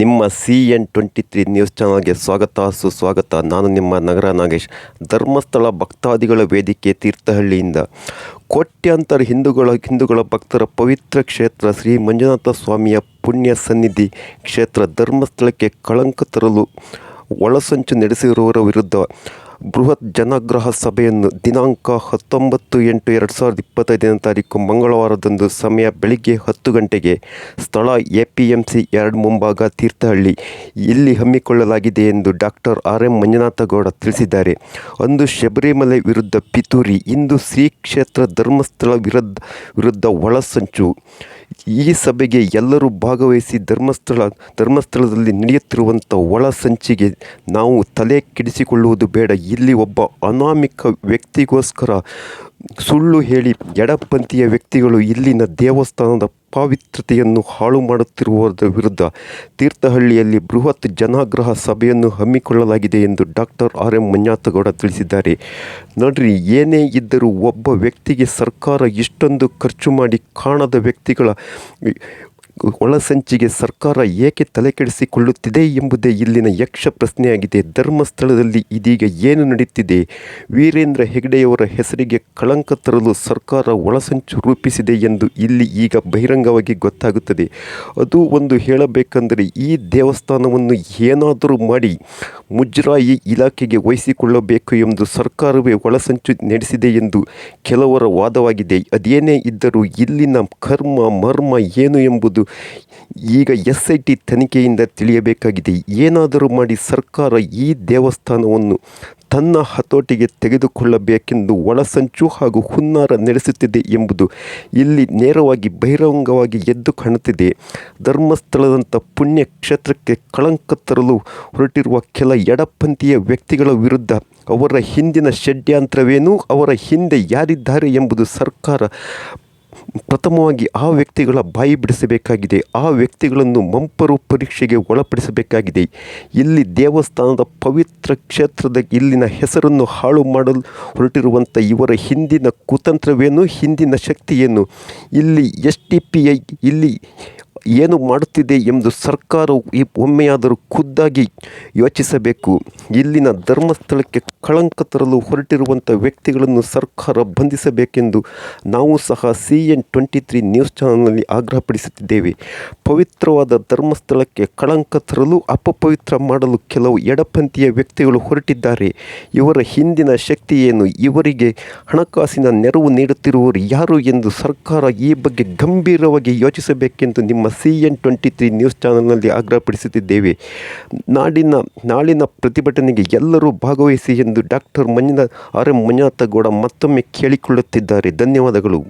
ನಿಮ್ಮ C N twenty three news ಚಾನಲ್ಗೆ ಸ್ವಾಗತ, ಸುಸ್ವಾಗತ. ನಾನು ನಿಮ್ಮ ನಗರ ನಾಗೇಶ್. ಧರ್ಮಸ್ಥಳ ಭಕ್ತಾದಿಗಳ ವೇದಿಕೆ ತೀರ್ಥಹಳ್ಳಿಯಿಂದ. ಕೋಟ್ಯಾಂತರ ಹಿಂದೂಗಳ ಹಿಂದೂಗಳ ಭಕ್ತರ ಪವಿತ್ರ ಕ್ಷೇತ್ರ ಶ್ರೀ ಮಂಜುನಾಥ ಸ್ವಾಮಿಯ ಪುಣ್ಯ ಸನ್ನಿಧಿ ಕ್ಷೇತ್ರ ಧರ್ಮಸ್ಥಳಕ್ಕೆ ಕಳಂಕ ತರಲು ಒಳಸಂಚು ನಡೆಸಿರುವವರ ವಿರುದ್ಧ ಬೃಹತ್ ಜನಗ್ರಹ ಸಭೆಯನ್ನು ದಿನಾಂಕ ಹತ್ತೊಂಬತ್ತು ಎಂಟು ಎರಡು ಸಾವಿರದ ಇಪ್ಪತ್ತೈದನೇ ತಾರೀಕು ಮಂಗಳವಾರದಂದು ಸಮಯ ಬೆಳಿಗ್ಗೆ ಹತ್ತು ಗಂಟೆಗೆ ಸ್ಥಳ ಎ ಪಿ ಎಂ ಸಿ ಎರಡು ಮುಂಭಾಗ ತೀರ್ಥಹಳ್ಳಿ ಇಲ್ಲಿ ಹಮ್ಮಿಕೊಳ್ಳಲಾಗಿದೆ ಎಂದು ಡಾಕ್ಟರ್ ಆರ್ ಎಂ ಮಂಜುನಾಥಗೌಡ ತಿಳಿಸಿದ್ದಾರೆ. ಅಂದು ಶಬರಿಮಲೆ ವಿರುದ್ಧ ಪಿತೂರಿ, ಇಂದು ಶ್ರೀ ಕ್ಷೇತ್ರ ಧರ್ಮಸ್ಥಳ ವಿರುದ್ಧ ವಿರುದ್ಧ ಒಳಸಂಚು ಈ ಸಭೆಗೆ ಎಲ್ಲರೂ ಭಾಗವಹಿಸಿ ಧರ್ಮಸ್ಥಳ, ಧರ್ಮಸ್ಥಳದಲ್ಲಿ ನಡೆಯುತ್ತಿರುವಂಥ ಒಳ ಸಂಚಿಗೆ ನಾವು ತಲೆ ಕೆಡಿಸಿಕೊಳ್ಳುವುದು ಬೇಡ. ಇಲ್ಲಿ ಒಬ್ಬ ಅನಾಮಿಕ ವ್ಯಕ್ತಿಗೋಸ್ಕರ ಸುಳ್ಳು ಹೇಳಿ ಎಡಪಂಥೀಯ ವ್ಯಕ್ತಿಗಳು ಇಲ್ಲಿನ ದೇವಸ್ಥಾನದ ಪಾವಿತ್ರತೆಯನ್ನು ಹಾಳು ಮಾಡುತ್ತಿರುವುದರ ವಿರುದ್ಧ ತೀರ್ಥಹಳ್ಳಿಯಲ್ಲಿ ಬೃಹತ್ ಜನಾಗ್ರಹ ಸಭೆಯನ್ನು ಹಮ್ಮಿಕೊಳ್ಳಲಾಗಿದೆ ಎಂದು ಡಾಕ್ಟರ್ ಆರ್ ಎಂ ಮಂಜಾತಗೌಡ ತಿಳಿಸಿದ್ದಾರೆ. ನೋಡ್ರಿ, ಏನೇ ಇದ್ದರೂ ಒಬ್ಬ ವ್ಯಕ್ತಿಗೆ ಸರ್ಕಾರ ಇಷ್ಟೊಂದು ಖರ್ಚು ಮಾಡಿ ಕಾಣದ ವ್ಯಕ್ತಿಗಳ ಒಳಸಂಚಿಗೆ ಸರ್ಕಾರ ಏಕೆ ತಲೆಕೆಡಿಸಿಕೊಳ್ಳುತ್ತಿದೆ ಎಂಬುದೇ ಇಲ್ಲಿನ ಯಕ್ಷ ಪ್ರಶ್ನೆಯಾಗಿದೆ. ಧರ್ಮಸ್ಥಳದಲ್ಲಿ ಇದೀಗ ಏನು ನಡೆಯುತ್ತಿದೆ ವೀರೇಂದ್ರ ಹೆಗಡೆಯವರ ಹೆಸರಿಗೆ ಕಳಂಕ ತರಲು ಸರ್ಕಾರ ಒಳಸಂಚು ರೂಪಿಸಿದೆ ಎಂದು ಇಲ್ಲಿ ಈಗ ಬಹಿರಂಗವಾಗಿ ಗೊತ್ತಾಗುತ್ತದೆ. ಅದು ಒಂದು ಹೇಳಬೇಕೆಂದರೆ ಈ ದೇವಸ್ಥಾನವನ್ನು ಏನಾದರೂ ಮಾಡಿ ಮುಜರಾಯಿ ಇಲಾಖೆಗೆ ವಹಿಸಿಕೊಳ್ಳಬೇಕು ಎಂದು ಸರ್ಕಾರವೇ ಒಳಸಂಚು ನಡೆಸಿದೆ ಎಂದು ಕೆಲವರ ವಾದವಾಗಿದೆ. ಅದೇನೇ ಇದ್ದರೂ ಇಲ್ಲಿನ ಕರ್ಮ, ಮರ್ಮ ಏನು ಎಂಬುದು ಈಗ ಎಸ್ ಐ ಟಿ ತನಿಖೆಯಿಂದ ತಿಳಿಯಬೇಕಾಗಿದೆ. ಏನಾದರೂ ಮಾಡಿ ಸರ್ಕಾರ ಈ ದೇವಸ್ಥಾನವನ್ನು ತನ್ನ ಹತೋಟಿಗೆ ತೆಗೆದುಕೊಳ್ಳಬೇಕೆಂದು ಒಳಸಂಚು ಹಾಗೂ ಹುನ್ನಾರ ನಡೆಸುತ್ತಿದೆ ಎಂಬುದು ಇಲ್ಲಿ ನೇರವಾಗಿ ಬಹಿರಂಗವಾಗಿ ಎದ್ದು ಕಾಣುತ್ತಿದೆ. ಧರ್ಮಸ್ಥಳದಂಥ ಪುಣ್ಯ ಕ್ಷೇತ್ರಕ್ಕೆ ಕಳಂಕ ತರಲು ಹೊರಟಿರುವ ಕೆಲ ಎಡಪಂಥೀಯ ವ್ಯಕ್ತಿಗಳ ವಿರುದ್ಧ ಅವರ ಹಿಂದಿನ ಷಡ್ಯಂತ್ರವೇನು, ಅವರ ಹಿಂದೆ ಯಾರಿದ್ದಾರೆ ಎಂಬುದು ಸರ್ಕಾರ ಪ್ರಥಮವಾಗಿ ಆ ವ್ಯಕ್ತಿಗಳ ಬಾಯಿ ಬಿಡಿಸಬೇಕಾಗಿದೆ, ಆ ವ್ಯಕ್ತಿಗಳನ್ನು ಮಂಪರು ಪರೀಕ್ಷೆಗೆ ಒಳಪಡಿಸಬೇಕಾಗಿದೆ. ಇಲ್ಲಿ ದೇವಸ್ಥಾನದ ಪವಿತ್ರ ಕ್ಷೇತ್ರದ ಇಲ್ಲಿನ ಹೆಸರನ್ನು ಹಾಳು ಮಾಡಲು ಹೊರಟಿರುವಂಥ ಇವರ ಹಿಂದಿನ ಕುತಂತ್ರವೇನು, ಹಿಂದಿನ ಶಕ್ತಿಯೇನು? ಇಲ್ಲಿ ಎಸ್ ಟಿ ಪಿ ಐ, ಇಲ್ಲಿ ಏನು ಮಾಡುತ್ತಿದೆ ಎಂದು ಸರ್ಕಾರವು ಈ ಒಮ್ಮೆಯಾದರೂ ಖುದ್ದಾಗಿ ಯೋಚಿಸಬೇಕು. ಇಲ್ಲಿನ ಧರ್ಮಸ್ಥಳಕ್ಕೆ ಕಳಂಕ ತರಲು ಹೊರಟಿರುವಂಥ ವ್ಯಕ್ತಿಗಳನ್ನು ಸರ್ಕಾರ ಬಂಧಿಸಬೇಕೆಂದು ನಾವು ಸಹ C N twenty three news ಚಾನಲ್ನಲ್ಲಿ ಆಗ್ರಹಪಡಿಸುತ್ತಿದ್ದೇವೆ. ಪವಿತ್ರವಾದ ಧರ್ಮಸ್ಥಳಕ್ಕೆ ಕಳಂಕ ತರಲು ಅಪಪವಿತ್ರ ಮಾಡಲು ಕೆಲವು ಎಡಪಂಥೀಯ ವ್ಯಕ್ತಿಗಳು ಹೊರಟಿದ್ದಾರೆ. ಇವರ ಹಿಂದಿನ ಶಕ್ತಿ ಏನು ಇವರಿಗೆ ಹಣಕಾಸಿನ ನೆರವು ನೀಡುತ್ತಿರುವವರು ಯಾರು ಎಂದು ಸರ್ಕಾರ ಈ ಬಗ್ಗೆ ಗಂಭೀರವಾಗಿ ಯೋಚಿಸಬೇಕೆಂದು ನಿಮ್ಮ C N twenty three news ಚಾನಲ್ನಲ್ಲಿ ಆಗ್ರಹಪಡಿಸುತ್ತಿದ್ದೇವೆ. ನಾಡಿನ, ನಾಳಿನ ಪ್ರತಿಭಟನೆಗೆ ಎಲ್ಲರೂ ಭಾಗವಹಿಸಿ ಎಂದು doctor Manjunath R M Manjunathagowda ಮತ್ತೊಮ್ಮೆ ಕೇಳಿಕೊಳ್ಳುತ್ತಿದ್ದಾರೆ. ಧನ್ಯವಾದಗಳು.